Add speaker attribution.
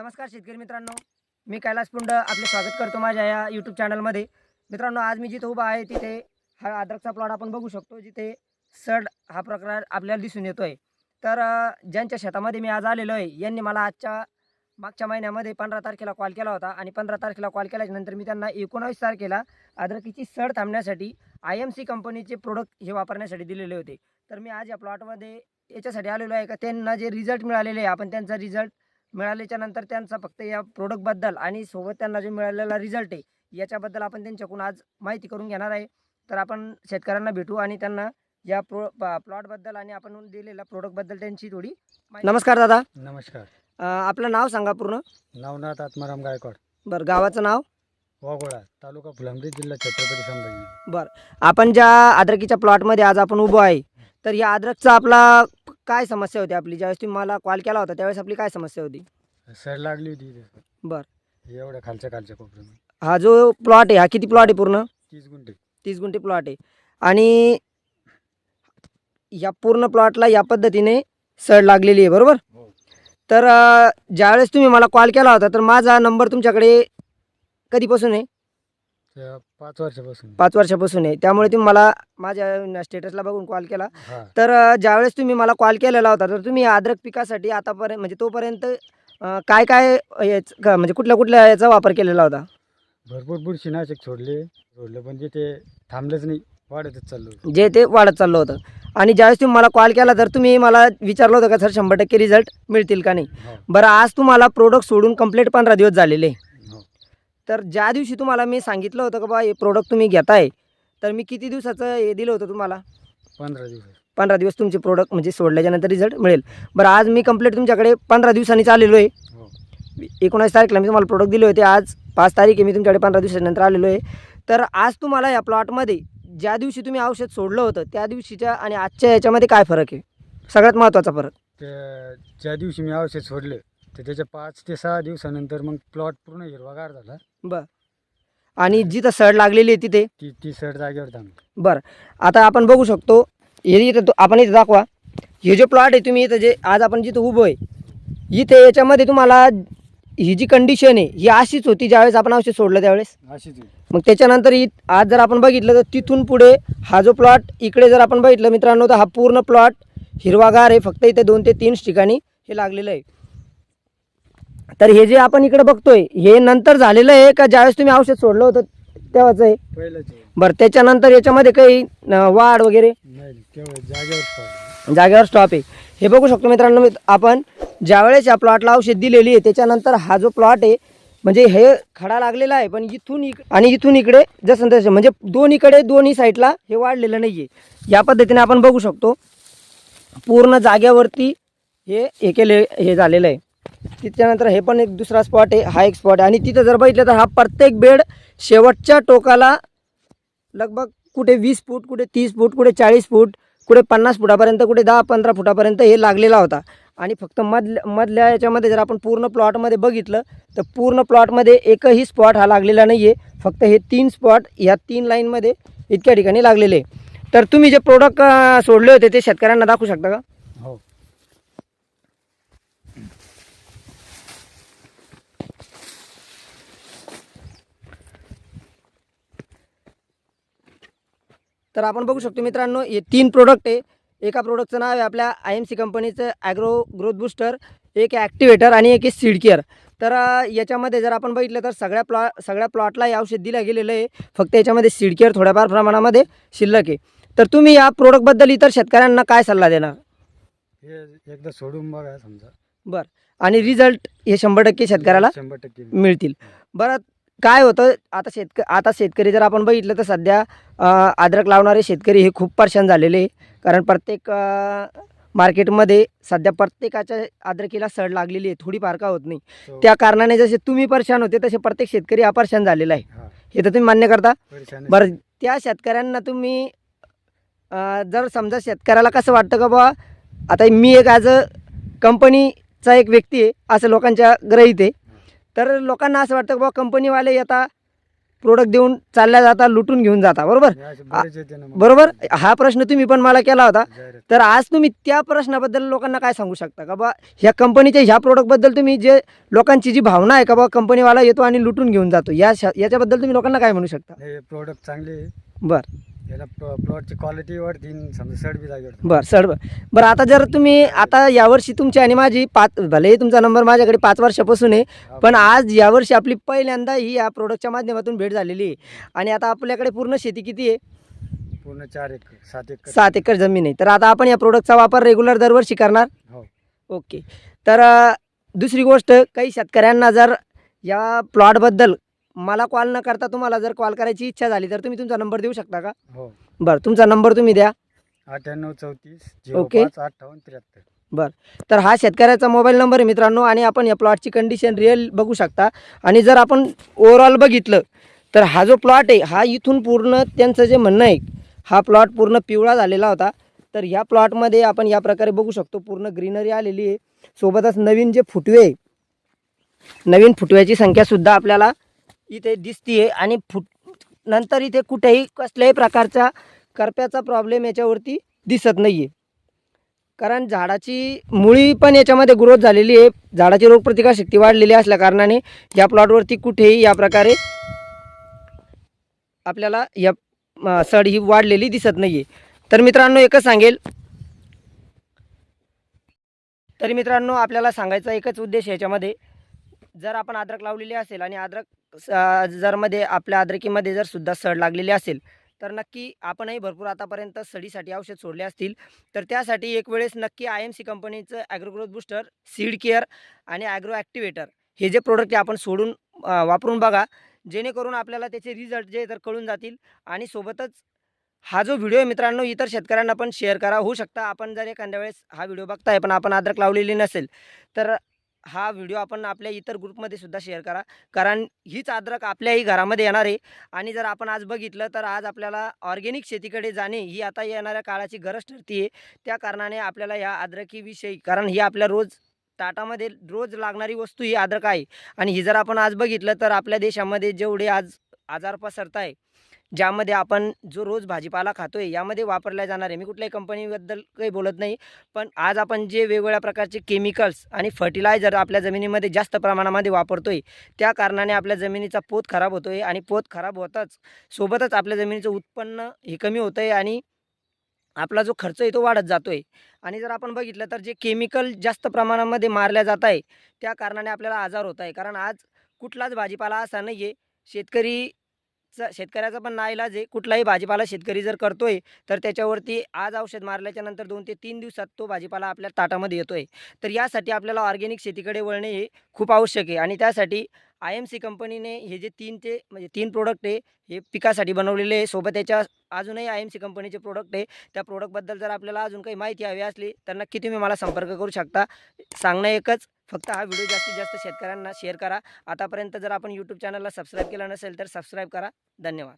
Speaker 1: नमस्कार शेतकरी मित्रांनो. मी कैलास पुंड आपले स्वागत करतो माझ्या या यूट्यूब चॅनलमध्ये मित्रांनो आज मी जिथे उभा आहे तिथे हा अद्रकचा प्लॉट आपण बघू शकतो जिथे सड हा प्रकार आपल्याला दिसून येतो आहे तर ज्यांच्या शेतामध्ये मी आज आलेलो आहे यांनी मला आजच्या मागच्या महिन्यामध्ये पंधरा तारखेला कॉल केला होता आणि पंधरा तारखेला कॉल केल्याच्यानंतर मी त्यांना एकोणावीस तारखेला अद्रकीची सड थांबण्यासाठी आय एम सी कंपनीचे प्रोडक्ट हे वापरण्यासाठी दिलेले होते. तर मी आज या प्लॉटमध्ये याच्यासाठी आलेलो आहे का त्यांना जे रिझल्ट मिळालेले आहे आपण त्यांचा रिझल्ट मिळाल्याच्या नंतर त्यांचा फक्त या प्रोडक्टबद्दल आणि सोबत त्यांना जो मिळालेला रिझल्ट आहे याच्याबद्दल आपण त्यांच्याकडून आज माहिती करून घेणार आहे. तर आपण शेतकऱ्यांना भेटू आणि त्यांना या प्रो प्लॉटबद्दल आणि आपण दिलेल्या प्रोडक्टबद्दल त्यांची थोडी नमस्कार दादा.
Speaker 2: नमस्कार.
Speaker 1: आपलं नाव सांगा पूर्ण.
Speaker 2: नवनाथ आत्माराम गायकवाड.
Speaker 1: बरं गावाचं नाव?
Speaker 2: वाघोळा तालुका फुलंब्री जिल्हा छत्रपती संभाजी.
Speaker 1: आपण ज्या अद्रकीच्या प्लॉटमध्ये आज आपण उभो आहे तर या अद्रकचा आपला काय समस्या होती आपली? ज्यावेळेस तुम्ही मला कॉल केला होता त्यावेळेस आपली काय समस्या होती?
Speaker 2: सर लागली होती इथे.
Speaker 1: बर.
Speaker 2: एवढ्या खालच्या खालच्या
Speaker 1: हा जो प्लॉट आहे हा किती प्लॉट आहे पूर्ण?
Speaker 2: तीस गुंठे.
Speaker 1: तीस गुंठे प्लॉट आहे. आणि या पूर्ण प्लॉटला या पद्धतीने सड लागलेली आहे बरोबर?
Speaker 2: हो.
Speaker 1: तर अ, ज्यावेळेस तुम्ही मला कॉल केला होता तर माझा नंबर तुमच्याकडे कधीपासून आहे?
Speaker 2: पाच वर्षापासून.
Speaker 1: पाच वर्षापासून आहे. त्यामुळे तुम्ही मला माझ्या स्टेटसला बघून कॉल केला.
Speaker 2: हा.
Speaker 1: तर अ, ज्यावेळेस तुम्ही मला कॉल केलेला होता तर तुम्ही अद्रक पिकासाठी आतापर्यंत म्हणजे तोपर्यंत अ, काय काय याच का- म्हणजे कुठल्या कुठल्या याचा वापर केलेला होता?
Speaker 2: भरपूर बुरशीनाशक सोडले. सोडले पण ते थांबलेच नाही. वाढतच चाललो होतं.
Speaker 1: जे ते वाढत चाललं होतं. आणि ज्यावेळेस तुम्ही मला कॉल केला तर तुम्ही मला विचारलं होतं का सर शंभर टक्के रिझल्ट मिळतील का नाही?
Speaker 2: हो.
Speaker 1: बरं आज तुम्हाला प्रोडक्ट सोडून कंप्लीट पंधरा दिवस झालेले. आहे. तर ज्या दिवशी तुम्हाला मी सांगितलं होतं का बा हे प्रोडक्ट तुम्ही घेताय तर मी किती दिवसाचं हे दिलं होतं तुम्हाला?
Speaker 2: पंधरा दिवस.
Speaker 1: पंधरा दिवस तुमचे प्रोडक्ट म्हणजे सोडल्याच्यानंतर रिझल्ट मिळेल. बरं आज मी कंप्लीट तुमच्याकडे पंधरा दिवसांनी चाललेलो आहे.
Speaker 2: हो.
Speaker 1: एकोणावीस तारखेला मी तुम्हाला प्रोडक्ट दिले होते. आज पाच तारीख आहे मी तुमच्याकडे पंधरा दिवसानंतर आलेलो आहे. तर आज तुम्हाला या प्लॉटमध्ये ज्या दिवशी तुम्ही औषध सोडलं होतं त्या दिवशीच्या आणि आजच्या याच्यामध्ये काय फरक आहे? सगळ्यात महत्त्वाचा फरक.
Speaker 2: त्या ज्या दिवशी मी औषध सोडले तर त्याच्या पाच ते सहा दिवसानंतर मग प्लॉट पूर्ण हिरवागार झाला.
Speaker 1: बरं. आणि जिथं सड लागलेली आहे तिथे?
Speaker 2: ती ती सड जागेवर थांबली.
Speaker 1: बरं. आता आपण बघू शकतो हे इथं तो- आपण इथं दाखवा. हे जे प्लॉट आहे तुम्ही इथं जे आज आपण जिथं उभं आहे इथे याच्यामध्ये तुम्हाला ही जी कंडिशन आहे ही अशीच होती ज्यावेळेस आपण औषध सोडलं त्यावेळेस?
Speaker 2: अशीच होती.
Speaker 1: मग त्याच्यानंतर इ आज जर आपण बघितलं तर तिथून पुढे हा जो प्लॉट इकडे जर आपण बघितलं मित्रांनो तर हा पूर्ण प्लॉट हिरवागार आहे. फक्त इथे दोन ते तीन ठिकाणी हे लागलेलं आहे. तर हे जे आपण इकडे बघतोय हे नंतर झालेलं आहे का? ज्यावेळेस तुम्ही औषध सोडलं होतं तेव्हाच आहे. बरं त्याच्यानंतर याच्यामध्ये काही वाढ वगैरे?
Speaker 2: जागेवर
Speaker 1: स्टॉप आहे. हे बघू शकतो मित्रांनो मित- आपण ज्यावेळेस या प्लॉटला औषध दिलेली आहे त्याच्यानंतर हा जो प्लॉट आहे म्हणजे हे खडा लागलेला आहे पण इथून इक आणि इथून इकडे जसं तसं म्हणजे दोन्हीकडे दोन्ही साईडला हे वाढलेलं नाही आहे या पद्धतीने आपण बघू शकतो पूर्ण जाग्यावरती हे हे केले हे झालेलं आहे. त्याच्यानंतर हे पण एक दुसरा स्पॉट आहे हा एक स्पॉट आहे. आणि तिथं जर बघितलं तर हा प्रत्येक बेड शेवटच्या टोकाला लगभग कुठे वीस फूट कुठे तीस फूट कुठे चाळीस फूट कुठे पन्नास फुटापर्यंत कुठे दहा पंधरा फुटापर्यंत हे लागलेला होता. आणि फक्त मधल्या मधल्या याच्यामध्ये जर आपण पूर्ण प्लॉटमध्ये बघितलं तर पूर्ण प्लॉटमध्ये एकही स्पॉट हा लागलेला नाही आहे फक्त हे तीन स्पॉट ह्या तीन लाईनमध्ये इतक्या ठिकाणी लागलेले आहे. तर तुम्ही जे प्रोडक्ट सोडले होते ते शेतकऱ्यांना दाखवू शकता का
Speaker 2: हो
Speaker 1: तर आपण बघू शकतो मित्रांनो हे तीन प्रोडक्ट आहे. एका प्रोडक्टचं नाव आहे आपल्या आय एम सी कंपनीचं ॲग्रो ग्रोथ बुस्टर एक ॲक्टिवेटर आणि एक सीड केअर तर याच्यामध्ये जर आपण बघितलं तर सगळ्या प्लॉ सगळ्या प्लॉटला हे औषध दिलं गेलेलं आहे. फक्त याच्यामध्ये सीड केअर थोड्याफार प्रमाणामध्ये शिल्लक आहे. तर तुम्ही या प्रोडक्टबद्दल इतर शेतकऱ्यांना काय सल्ला देणार?
Speaker 2: हे एकदा सोडून बघा समजा.
Speaker 1: बरं. आणि रिझल्ट हे शंभर टक्के शेतकऱ्याला
Speaker 2: शंभर टक्के.
Speaker 1: मिळतील. बरं काय होतं आता शेतक आता शेतकरी जर आपण बघितलं तर सध्या अद्रक लावणारे शेतकरी हे खूप परेशान झालेले आहे. कारण प्रत्येक मार्केटमध्ये सध्या प्रत्येकाच्या अद्रकीला सड लागलेली आहे. थोडीफार का होत नाही.
Speaker 2: तो-
Speaker 1: त्या कारणाने जसे तुम्ही परेशान होते तसे प्रत्येक शेतकरी हा परेशान झालेला आहे.
Speaker 2: हा,
Speaker 1: हे तर तुम्ही मान्य करता.
Speaker 2: परेशानी
Speaker 1: बरं त्या शेतकऱ्यांना तुम्ही जर समजा शेतकऱ्याला कसं वाटतं का बा आता मी एक ॲज अ कंपनीचा एक व्यक्ती आहे असं लोकांच्या ग्रहित आहे. तर लोकांना असं वाटतं की बा कंपनीवाले आता प्रोडक्ट देऊन चालल्या जाता लुटून घेऊन जाता. बरोबर?
Speaker 2: येते.
Speaker 1: बरोबर? हा प्रश्न तुम्ही पण मला केला होता. तर आज तुम्ही त्या प्रश्नाबद्दल लोकांना काय सांगू शकता का बा ह्या कंपनीच्या ह्या प्रोडक्टबद्दल तुम्ही जे लोकांची जी भावना आहे का बा कंपनीवाला येतो आणि लुटून घेऊन जातो या याच्याबद्दल तुम्ही लोकांना काय म्हणू शकता?
Speaker 2: हे प्रोडक्ट चांगले आहे.
Speaker 1: बर.
Speaker 2: याला प्लॉटची क्वालिटी वाढतील समजा सड बी जागी वाढते.
Speaker 1: बर सर बरं आता जर तुम्ही आता यावर्षी तुमची आणि माझी पाच भले तुमचा नंबर माझ्याकडे पाच वर्षापासून आहे पण आज यावर्षी आपली पहिल्यांदा ही या प्रोडक्टच्या माध्यमातून भेट झालेली आहे. आणि आता आपल्याकडे पूर्ण शेती किती आहे?
Speaker 2: पूर्ण चार एकर सात एकर.
Speaker 1: सात एकर जमीन आहे. तर आता आपण या प्रोडक्टचा वापर रेग्युलर दरवर्षी करणार?
Speaker 2: हो.
Speaker 1: ओके तर अ, दुसरी गोष्ट काही शेतकऱ्यांना जर या प्लॉटबद्दल मला कॉल न करता तुम्हाला जर कॉल करायची इच्छा झाली तर तुम्ही तुमचा नंबर देऊ शकता का?
Speaker 2: हो.
Speaker 1: बरं तुमचा नंबर तुम्ही द्या.
Speaker 2: अठ्ठ्याण्णव चौतीस झिरो
Speaker 1: ओके.
Speaker 2: पाच अठ्ठावन्न त्र्याहत्तर.
Speaker 1: तर हा शेतकऱ्याचा मोबाईल नंबर आहे मित्रांनो आणि आपण या प्लॉटची कंडिशन रिअल बघू शकता. आणि जर आपण ओव्हरऑल बघितलं तर हा जो प्लॉट आहे हा इथून पूर्ण त्यांचं जे म्हणणं आहे हा प्लॉट पूर्ण पिवळा झालेला होता. तर ह्या प्लॉटमध्ये आपण या प्रकारे बघू शकतो पूर्ण ग्रीनरी आलेली आहे. सोबतच नवीन जे फुटवे आहे, नवीन फुटव्याची संख्यासुद्धा आपल्याला इथे दिसतीये आणि फुट नंतर इथे कुठेही कसल्याही प्रकारचा करप्याचा प्रॉब्लेम याच्यावरती दिसत नाही आहे कारण झाडाची मुळी पण याच्यामध्ये ग्रोथ झालेली आहे. झाडाची रोगप्रतिकारशक्ती वाढलेली असल्या कारणाने या प्लॉटवरती कुठेही या प्रकारे आपल्याला या सड ही वाढलेली दिसत नाही आहे तर मित्रांनो एकच सांगेल. तरी मित्रांनो आपल्याला सांगायचा एकच उद्देश याच्यामध्ये. जर आपण अद्रक लावलेली असेल आणि अद्रक जर मध्ये आपल्या अद्रकीमध्ये जर सुद्धा सड लागलेली असेल तर नक्की आपणही भरपूर आतापर्यंत सडीसाठी औषध सोडले असतील. तर त्यासाठी एक वेळेस नक्की आय एम सी कंपनीचं agro growth booster seed care आणि ॲग्रो ॲक्टिवेटर हे जे प्रोडक्ट आहे आपण सोडून वापरून बघा. जेणेकरून आपल्याला त्याचे रिझल्ट जे तर कळून जातील आणि सोबतच हा जो व्हिडिओ आहे मित्रांनो इतर शेतकऱ्यांना पण शेअर करा. होऊ शकता आपण जर एखाद्या वेळेस हा व्हिडिओ बघताय पण आपण अद्रक लावलेली नसेल तर हा व्हिडिओ आपण आपल्या इतर ग्रुपमध्ये सुद्धा शेअर करा. कारण हीच अद्रक आपल्याही घरामध्ये येणार आहे. आणि जर आपण आज बघितलं तर आज आपल्याला ऑर्गेनिक शेतीकडे जाणे ही आता येणाऱ्या काळाची गरज ठरते आहे त्या कारणाने आपल्याला या अद्रकीविषयी कारण ही आपल्या रोज ताटामध्ये रोज लागणारी वस्तू ही अद्रक आहे. आणि ही जर आपण आज बघितलं तर आपल्या देशामध्ये जेवढे आज आजार पसरत आहे ज्यामध्ये आपण जो रोज भाजीपाला खातो आहे यामध्ये वापरल्या जाणार. आहे मी कुठल्याही कंपनीबद्दल काही बोलत नाही पण आज आपण जे वेगवेगळ्या प्रकारचे केमिकल्स आणि फर्टिलायझर आपल्या जमिनीमध्ये जास्त प्रमाणामध्ये वापरतो आहे त्या कारणाने आपल्या जमिनीचा पोत खराब होतो आहे आणि पोत खराब होताच. सोबतच आपल्या जमिनीचं उत्पन्न हे कमी होतं आहे आणि आपला जो खर्च आहे तो वाढत जातो आहे आणि जर आपण बघितलं तर जे केमिकल जास्त प्रमाणामध्ये मारल्या जात आहे त्या कारणाने आपल्याला आजार होत आहे. कारण आज कुठलाच भाजीपाला असा नाही आहे शेतकरी शेतकऱ्याचा पण नाईलाज आहे. कुठलाही भाजीपाला शेतकरी जर करतोय तर त्याच्यावरती आज औषध मारल्याच्या नंतर दोन ते तीन दिवसात तो भाजीपाला आपल्या ताटामध्ये येतोय. तर यासाठी आपल्याला ऑर्गॅनिक शेतीकडे वळणे हे खूप आवश्यक आहे. आणि त्यासाठी आय एम सी कंपनीने हे जे तीन ते म्हणजे तीन प्रोडक्ट आहे हे पिकासाठी बनवलेले आहे. सोबत त्याच्या अजूनही आय एम सी कंपनीचे प्रोडक्ट आहे. त्या प्रोडक्टबद्दल जर आपल्याला अजून काही माहिती हवी असली तर नक्की तुम्ही मला संपर्क करू शकता. सांगणं एकच फक्त हा व्हिडिओ जास्तीत जास्त शेतकऱ्यांना शेअर करा. आतापर्यंत जर आपण यूट्यूब चॅनलला सबस्क्राईब केलं नसेल तर सबस्क्राईब करा. धन्यवाद.